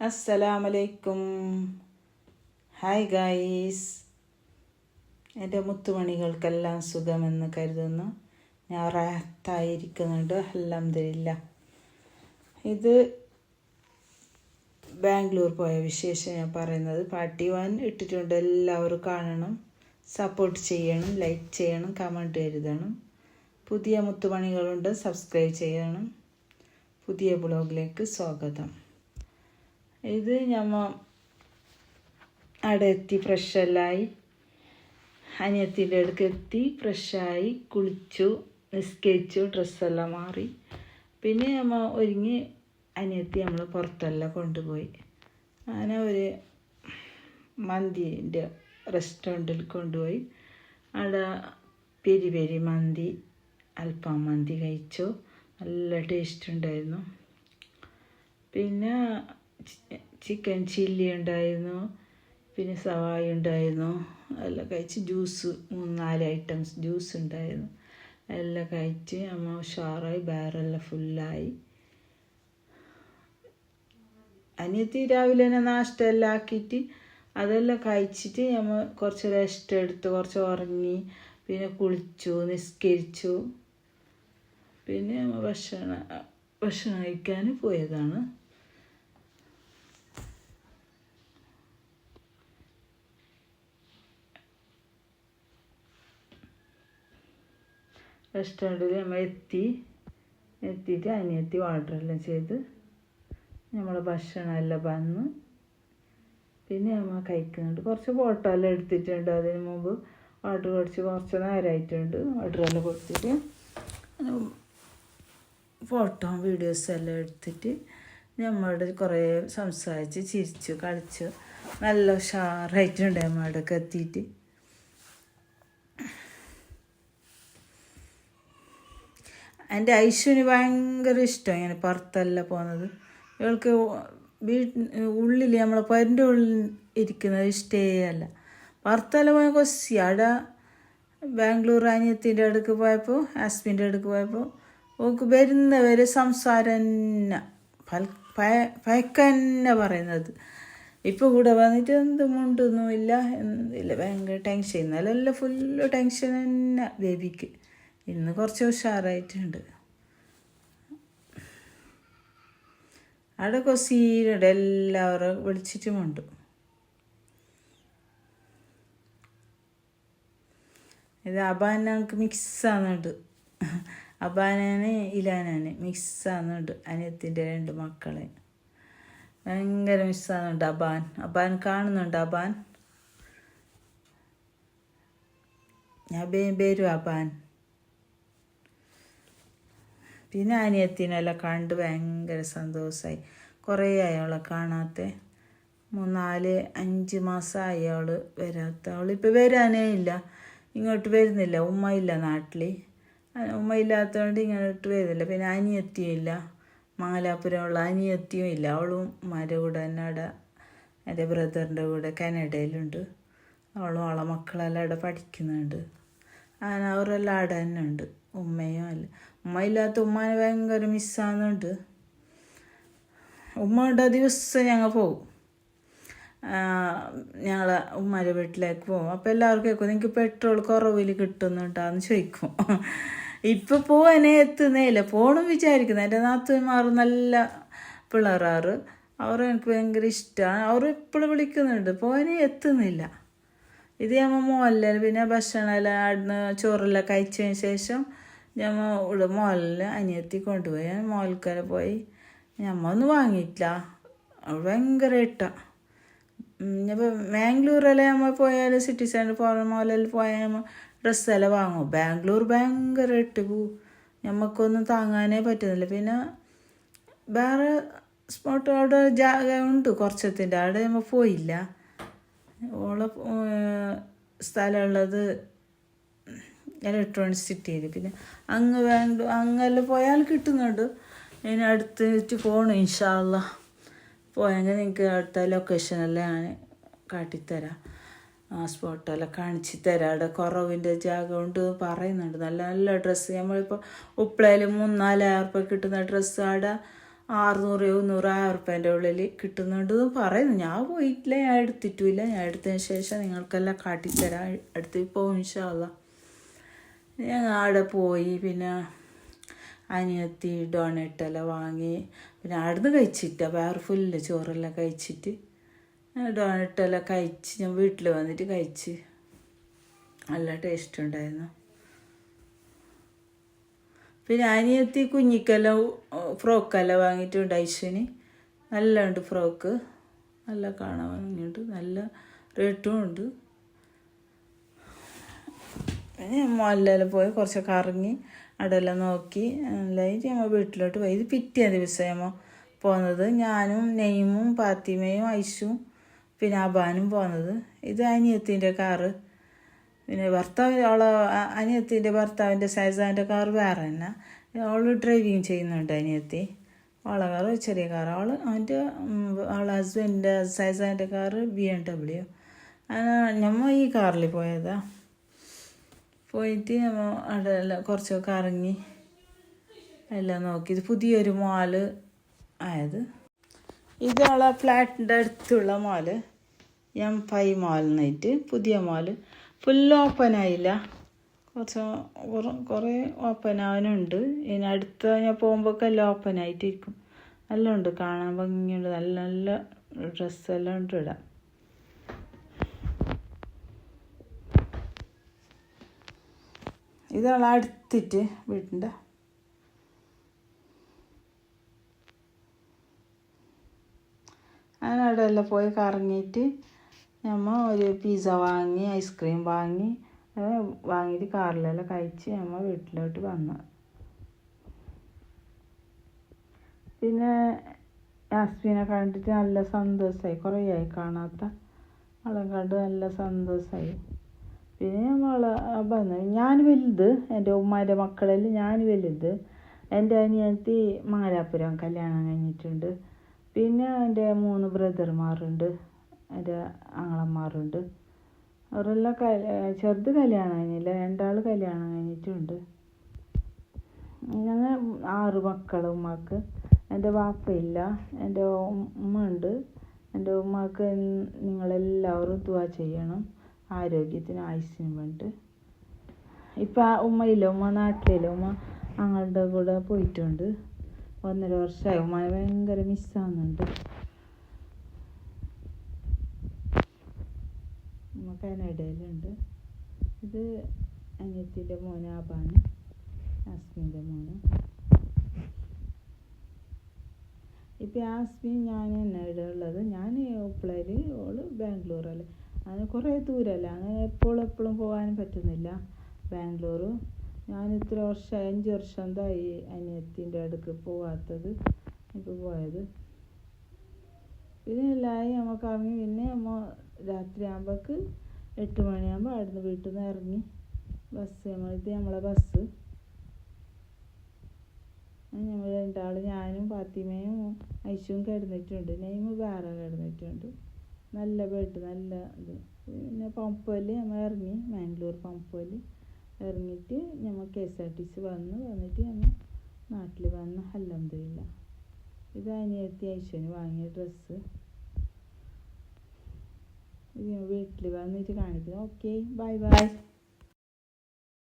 അസ്സലാമലൈക്കും. Hi guys. എന്റെ മുത്തുമണികൾക്കെല്ലാം സുഖമെന്ന് കരുതുന്നു. ഞാൻ റാത്തായിരിക്കുന്നുണ്ട് അലഹമില്ല ഇത് ബാംഗ്ലൂർ പോയ വിശേഷം ഞാൻ പറയുന്നത്. പാർട്ടി വൺ ഇട്ടിട്ടുണ്ട്. എല്ലാവരും കാണണം. സപ്പോർട്ട് ചെയ്യണം. ലൈക്ക് ചെയ്യണം. കമന്റ് എഴുതണം. പുതിയ മുത്തുമണികളുണ്ട്. സബ്സ്ക്രൈബ് ചെയ്യണം. പുതിയ ബ്ലോഗിലേക്ക് സ്വാഗതം. ഇത് ഞമ്മ അവിടെ എത്തി ഫ്രഷെല്ലായി അനിയത്തിന്റെ അടുക്ക് എത്തി ഫ്രഷായി കുളിച്ചു നിസ്കരിച്ചു ഡ്രസ്സെല്ലാം മാറി. പിന്നെ നമ്മ ഒരുങ്ങി അനിയത്തി നമ്മൾ പുറത്തെല്ലാം കൊണ്ടുപോയി. അങ്ങനെ ഒരു മന്തിന്റെ റെസ്റ്റോറന്റിൽ കൊണ്ടുപോയി. അവിടെ പെരി പെരി മന്തി അൽഫാം മന്തി കഴിച്ചു. നല്ല ടേസ്റ്റ് ഉണ്ടായിരുന്നു. പിന്നെ ചിക്കൻ ചില്ലി ഉണ്ടായിരുന്നു പിന്നെ സവായ ഉണ്ടായിരുന്നു എല്ലാം കഴിച്ച് ജ്യൂസ് മൂന്ന് നാല് ഐറ്റംസ് ജ്യൂസ് ഉണ്ടായിരുന്നു. എല്ലാം കഴിച്ച് അമ്മ ഉഷാറായി ബാറെല്ലാം ഫുള്ളായി അനിയത്തി രാവിലെ തന്നെ നാഷ്ട എല്ലാം ആക്കിയിട്ട് അതെല്ലാം കഴിച്ചിട്ട് നമ്മൾ കുറച്ച് റെസ്റ്റ് എടുത്ത് കുറച്ച് ഉറങ്ങി പിന്നെ കുളിച്ചു നിസ്കരിച്ചു. പിന്നെ ഭക്ഷണം ഭക്ഷണം കഴിക്കാൻ പോയതാണ്. റെസ്റ്റോറന്റിൽ നമ്മൾ എത്തി. എത്തിയിട്ട് അനിയത്തി ഓർഡറെല്ലാം ചെയ്ത് നമ്മളെ ഭക്ഷണമെല്ലാം വന്ന്. പിന്നെ നമ്മൾ കഴിക്കുന്നുണ്ട്. കുറച്ച് ഫോട്ടോ എല്ലാം എടുത്തിട്ടുണ്ട്. അതിന് മുമ്പ് ഓർഡർ കുറച്ച് കുറച്ച് നേരമായിട്ടുണ്ട് ഓർഡറെല്ലാം കൊടുത്തിട്ട് ഫോട്ടോ വീഡിയോസ് എല്ലാം എടുത്തിട്ട് നമ്മളോട് കുറേ സംസാരിച്ച് ചിരിച്ചു കളിച്ചു. നല്ല ഉഷാറായിട്ടുണ്ട് നമ്മളോടൊക്കെ എത്തിയിട്ട്. എന്റെ ഐശ്വന് ഭയങ്കര ഇഷ്ടം ഇങ്ങനെ പുറത്തല്ല പോകുന്നത്. ഇവൾക്ക് വീട്ടിൽ ഉള്ളിൽ നമ്മളെ പരിന്റെ ഉള്ളിൽ ഇരിക്കുന്നത് ഇഷ്ടേ അല്ല. പുറത്തല്ല പോയ കൊസ്സി. അവിടെ ബാംഗ്ലൂർ അനിയത്തിന്റെ അടുക്ക് പോയപ്പോൾ ഹസ്ബൻഡിന്റെ അടുക്ക് പോയപ്പോൾ ഓക്ക് വരുന്നവരെ സംസാരം തന്നെ പൽ- പയ- പയക്കന്നെ പറയുന്നത്. ഇപ്പോൾ കൂടെ വന്നിട്ട് എന്ത് മുണ്ടൊന്നുമില്ല എന്തില്ല ഭയങ്കര ടെൻഷൻ ഇന്നലെല്ലാം ഫുള്ള് ടെൻഷൻ തന്നെ ബേബിക്ക് ഇന്ന് കുറച്ച് ഉഷാറായിട്ടുണ്ട്. അവിടെ കൊസീരുടെ എല്ലാവരും വിളിച്ചിട്ടുമുണ്ട്. ഇത് അബാനക്ക് ഞങ്ങൾക്ക് മിക്സ് ആകുന്നുണ്ട് അബാനാന് ഇലാനാന് മിക്സ് ആകുന്നുണ്ട് അനിയത്തിന്റെ രണ്ട് മക്കളെ. ഭയങ്കര മിസ് ആകുന്നുണ്ട് അബാൻ. അബാൻ കാണുന്നുണ്ട് അബാൻ? ഞാൻ വരും അബാൻ. പിന്നെ അനിയത്തിനെല്ലാം കണ്ട് ഭയങ്കര സന്തോഷമായി കുറേ അയാളെ കാണാത്ത. മൂന്നാൽ അഞ്ച് മാസം അവൾ വരാത്ത. അവളിപ്പോൾ വരാനേ ഇല്ല. ഇങ്ങോട്ട് വരുന്നില്ല. ഉമ്മ ഇല്ല നാട്ടിൽ ഉമ്മ ഇല്ലാത്തതുകൊണ്ട് ഇങ്ങോട്ട് വരുന്നില്ല. പിന്നെ അനിയത്തിയും ഇല്ല. മംഗലാപുരമുള്ള അനിയത്തിയും ഇല്ല. അവളും ഉമ്മാന്റെ കൂടെ തന്നെ അവിടെ എന്റെ ബ്രദറിന്റെ കൂടെ കാനഡയിലുണ്ട്. അവളും അവളെ മക്കളെല്ലാം അവിടെ പഠിക്കുന്നുണ്ട്. അങ്ങനെ അവരെല്ലാം അവിടെ തന്നെ ഉണ്ട് ഉമ്മയും അല്ല. ഉമ്മ ഇല്ലാത്ത ഉമ്മാനെ ഭയങ്കര മിസ്സാകുന്നുണ്ട് ഉമ്മയുടെ ദിവസം ഞങ്ങൾ പോകും ഞങ്ങൾ ഉമ്മാരെ വീട്ടിലേക്ക് പോകും അപ്പോൾ എല്ലാവർക്കും കേൾക്കും നിങ്ങൾക്ക് പെട്രോൾ കുറവിൽ കിട്ടുന്നുണ്ടാന്ന് ചോദിക്കും. ഇപ്പം പോവാനേ എത്തുന്നേയില്ല. പോകണം വിചാരിക്കുന്നു. എന്റെ നാത്തുമാർ നല്ല പിള്ളേരാറ് അവർ എനിക്ക് ഭയങ്കര ഇഷ്ടമാണ് അവർ ഇപ്പോഴും വിളിക്കുന്നുണ്ട്. പോകാനേ എത്തുന്നില്ല. ഇത് ഞമ്മ മോഹൻലാൽ പിന്നെ ഭക്ഷണമെല്ലാം അവിടുന്ന് ചോറെല്ലാം കഴിച്ചതിന് ശേഷം ഞമ്മ ഇവിടെ മോഹനിൽ അനിയത്തി കൊണ്ടുപോയി. ഞാൻ മോഹൽക്കര പോയി. ഞമ്മ ഒന്നും വാങ്ങിയിട്ടില്ല. അവിടെ ഭയങ്കര ഇട്ടാണ് ഇപ്പോൾ ബാംഗ്ലൂരെല്ലാം നമ്മൾ പോയാൽ സിറ്റി സെന്റർ പോകാൻ മോലെല്ലാം പോയാൽ നമ്മൾ ഡ്രസ്സെല്ലാം വാങ്ങും. ബാംഗ്ലൂർ ഭയങ്കര ഇട്ട് പോ നമുക്കൊന്നും താങ്ങാനേ പറ്റുന്നില്ല. പിന്നെ വേറെ സ്പോട്ട് അവിടെ ജാഗ ഉണ്ട് കുറച്ചത്തിന്റെ. അവിടെ നമ്മൾ പോയില്ല. ഓളെ സ്ഥലമുള്ളത് ഇലക്ട്രോണിക് സിറ്റിയിൽ പിന്നെ അങ്ങ് വേണ്ട അങ്ങെല്ലാം പോയാൽ കിട്ടുന്നുണ്ട്. ഇനി അടുത്ത് പോകണം ഇൻഷാല്ല പോയെങ്കിൽ നിങ്ങൾക്ക് അടുത്ത ലൊക്കേഷനെല്ലാം ഞാൻ കാട്ടിത്തരാം. ആ സ്പോട്ടെല്ലാം കാണിച്ച് തരാം. അവിടെ കുറവിന്റെ ജാഗ ഉണ്ട് പറയുന്നുണ്ട്. നല്ല നല്ല ഡ്രസ്സ് നമ്മളിപ്പോൾ ഉപ്പളയിൽ മൂന്നാലായിരം ഉറുപ്പ്യ കിട്ടുന്ന ഡ്രസ്സ് അവിടെ ആറുന്നൂറ് എഴുന്നൂറ് ആയിരം റുപ്യേന്റെ ഉള്ളിൽ കിട്ടുന്നുണ്ട് എന്ന് പറയുന്നു. ഞാൻ പോയിട്ടില്ല ഞാൻ എടുത്തിട്ടുമില്ല. ഞാൻ എടുത്തതിന് ശേഷം നിങ്ങൾക്കെല്ലാം കാട്ടിത്തരാം. അടുത്ത് പോകും ഇൻഷാല്ല ഞങ്ങൾ അവിടെ പോയി പിന്നെ അനിയത്തി ഡോണറ്റെല്ലാം വാങ്ങി പിന്നെ അവിടുന്ന് കഴിച്ചിട്ട്. വേറെ ഫുള്ള് ചോറെല്ലാം കഴിച്ചിട്ട്. ഡോണറ്റെല്ലാം കഴിച്ച് ഞാൻ വീട്ടിൽ വന്നിട്ട് കഴിച്ച്. നല്ല ടേസ്റ്റ് ഉണ്ടായിരുന്നു. പിന്നെ അനിയത്തി കുഞ്ഞിക്കെല്ലാം ഫ്രോക്കെല്ലാം വാങ്ങിയിട്ടുണ്ട് ഐശ്വന്. നല്ല ഉണ്ട് ഫ്രോക്ക്. നല്ല കാണാൻ വാങ്ങിയിട്ട് നല്ല റേറ്റും ഉണ്ട്. പിന്നെ മോലെല്ലാം പോയി കുറച്ച് കറങ്ങി അവിടെല്ലാം നോക്കി. എല്ലായിട്ട് ഞങ്ങൾ വീട്ടിലോട്ട് പോയി. ഇത് പിറ്റേ ദിവസം ഞമ്മ പോകുന്നത് ഞാനും നെയ്മും പാത്തിമയും ഐശും പിന്നെ അബാനും പോകുന്നത് ഇത് അനിയത്തിന്റെ കാറ്. പിന്നെ ഭർത്താവ് അവളെ അനിയത്തിന്റെ ഭർത്താവിന്റെ സൈസാന്റെ കാർ വേറെ തന്നെ. അവൾ ഡ്രൈവിങ് ചെയ്യുന്നുണ്ട് അനിയത്തി. അവളെ കാറ് ചെറിയ കാർ അവൾ അവന്റെ അവളെ ഹസ്ബൻഡിന്റെ സൈസാന്റെ കാറ് ബി എം ഡബ്ല്യു ഞമ്മ ഈ കാറിൽ പോയതാ. പോയിട്ട് ഞമ്മ അവിടെ എല്ലാം കുറച്ചൊക്കെ ഇറങ്ങി. എല്ലാം നോക്കി. ഇത് പുതിയൊരു മാൾ ആയത്. ഇത് അവളെ ഫ്ലാറ്റിന്റെ അടുത്തുള്ള മാൾ. എം ഫൈവ് മാൾ എന്നിട്ട് പുതിയ മാൾ. ഫുൾ ഓപ്പൺ ആയില്ല. കുറച്ച് കുറ- ഓപ്പൺ ആവാനുണ്ട്. ഇനി അടുത്ത ഞാൻ പോകുമ്പോഴൊക്കെ എല്ലാം ഓപ്പൺ ആയിട്ടിരിക്കും. എല്ലാം ഉണ്ട്. കാണാൻ ഭംഗിയുണ്ട്. നല്ല നല്ല ഡ്രസ്സെല്ലാം ഉണ്ട് ഇടാം ഇതാണ് അടുത്തിട്ട് വീട്ടിന്റെ. അങ്ങനെ അവിടെ എല്ലാം പോയി കറങ്ങിയിട്ട് നമ്മ ഒരു പിസ്സ വാങ്ങി ഐസ്ക്രീം വാങ്ങി വാങ്ങിയിട്ട് കാറിലെല്ലാം കഴിച്ച് നമ്മ വീട്ടിലോട്ട് വന്നു. പിന്നെ യാസ്മിനെ കണ്ടിട്ട് നല്ല സന്തോഷമായി കുറേ ആയി കാണാത്ത അവളെ കണ്ട് നല്ല സന്തോഷമായി പിന്നെ നമ്മൾ വന്നു ഞാൻ വലുത് എന്റെ ഉമ്മാന്റെ മക്കളിൽ ഞാൻ വലുത്. എന്റെ അനിയത്തി മാലാപുരം കല്യാണം കഴിഞ്ഞിട്ടുണ്ട്. പിന്നെ എന്റെ മൂന്ന് ബ്രദർമാരുണ്ട് എന്റെ ആങ്ങളന്മാരുണ്ട്. അവരെല്ലാം ക ചെറുത് കല്യാണം കഴിഞ്ഞില്ല. രണ്ടാൾ കല്യാണം കഴിഞ്ഞിട്ടുണ്ട്. ഞങ്ങൾ ആറ് മക്കൾ ഉമ്മക്ക്. എന്റെ വാപ്പയില്ല. എന്റെ ഉമ്മ ഉണ്ട് എന്റെ ഉമ്മക്ക് നിങ്ങളെല്ലാവരും ദുവാ ചെയ്യണം. ആരോഗ്യത്തിന് ആയുസ്സിനും വേണ്ടി. ഇപ്പം ആ ഉമ്മയില്ല. ഉമ്മ നാട്ടിലില്ല. ഉമ്മ ഞങ്ങളുടെ കൂടെ പോയിട്ടുണ്ട്. ഒന്നര വർഷമായി. ഉമ്മ ഭയങ്കര മിസ്സാകുന്നുണ്ട് ഉമ്മ കാനഡയിലുണ്ട് ഇത് അനിയത്തിന്റെ മോന് ആബാണ് ആസ്മിന്റെ മോന്. ഇപ്പം ആസ്മി ഞാൻ ഇവിടെ ഉള്ളത്. ഞാൻ ഉപ്പളയിൽ ഓൾ ബാംഗ്ലൂരല്ലേ. അങ്ങനെ കുറേ ദൂരമല്ല അങ്ങനെ എപ്പോഴും എപ്പോഴും പോകാനും പറ്റുന്നില്ല ബാംഗ്ലൂർ ഞാൻ ഇത്ര വർഷം അഞ്ച് വർഷം എന്തായി അനിയത്തിന്റെ അടുക്ക് പോകാത്തത് ഇപ്പോൾ പോയത്. പിന്നെ എല്ലാവരും നമുക്ക് ഇറങ്ങി പിന്നെ നമ്മ രാത്രി ആകുമ്പോൾക്ക് എട്ട് മണിയാകുമ്പോൾ അവിടുന്ന് വീട്ടിൽ നിന്ന് ഇറങ്ങി ബസ് നമ്മൾ ഇത് നമ്മളെ ബസ് ഞങ്ങൾ രണ്ടാൾ ഞാനും ഫാത്തിമയും ഐശുവും കിടന്നിട്ടുണ്ട്. നെയ്മ് വേറെ കിടന്നിട്ടുണ്ട്. നല്ല ബെഡ് നല്ല ഇത്. പിന്നെ പമ്പൽ നമ്മൾ ഇറങ്ങി മാംഗ്ലൂർ പമ്പൽ ഇറങ്ങിയിട്ട് നമ്മൾ K S R T C വന്ന് വന്നിട്ട് നമ്മൾ നാട്ടിൽ വന്ന് അൽഹംദുലില്ലാ. ഇത് അനിയത്തി ഐശ്വന് വാങ്ങിയ ഡ്രസ്സ് വീട്ടിൽ വന്നിട്ട് കാണിക്കുന്നു. Okay bye bye